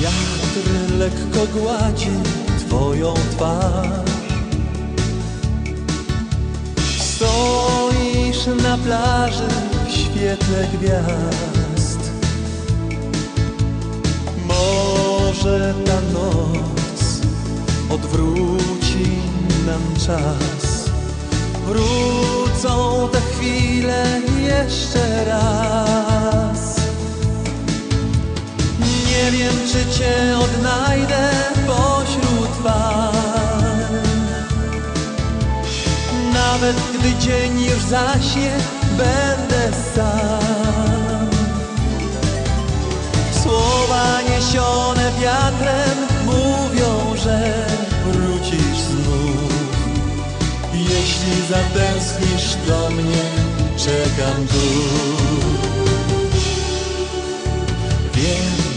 Wiatr lekko gładzi twoją twarz. Stoisz na plaży w świetle gwiazd. Może ta noc odwróci nam czas. Wrócą te chwile jeszcze raz wiem, czy cię odnajdę pośród fal Nawet gdy dzień już zaśnie, będę sam. Słowa niesione wiatrem mówią, że wrócisz znów. Jeśli zatęsknisz do mnie, czekam tu. Wiem,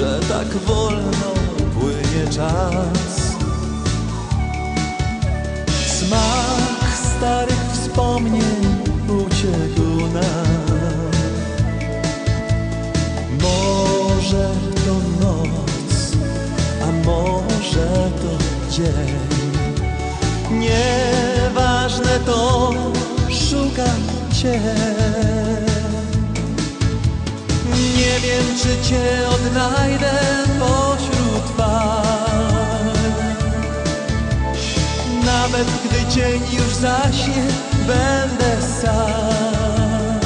że tak wolno płynie czas. Smak starych wspomnień uciekł nam. Może to noc, a może to dzień. Nieważne to, szukam Cię. Nie wiem, czy cię odnajdę pośród fal Nawet gdy dzień już zaśnie, będę sam.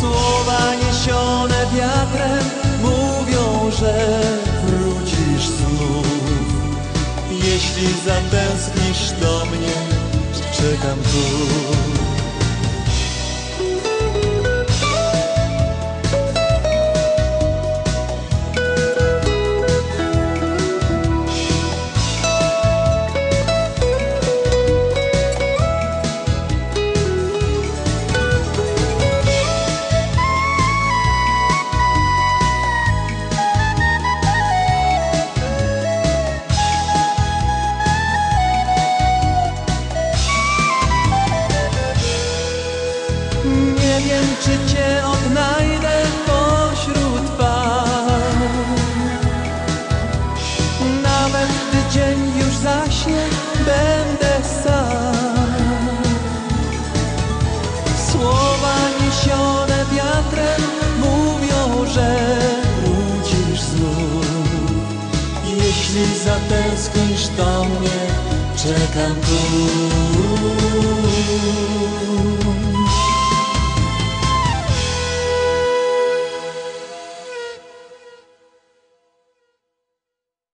Słowa niesione wiatrem mówią, że wrócisz znów. Jeśli zatęsknisz do mnie, czekam tu cię odnajdę pośród fal Nawet gdy dzień już zaśnie, będę sam. Słowa niesione wiatrem mówią, że wrócisz znów. Jeśli zatęsknisz do mnie, czekam tu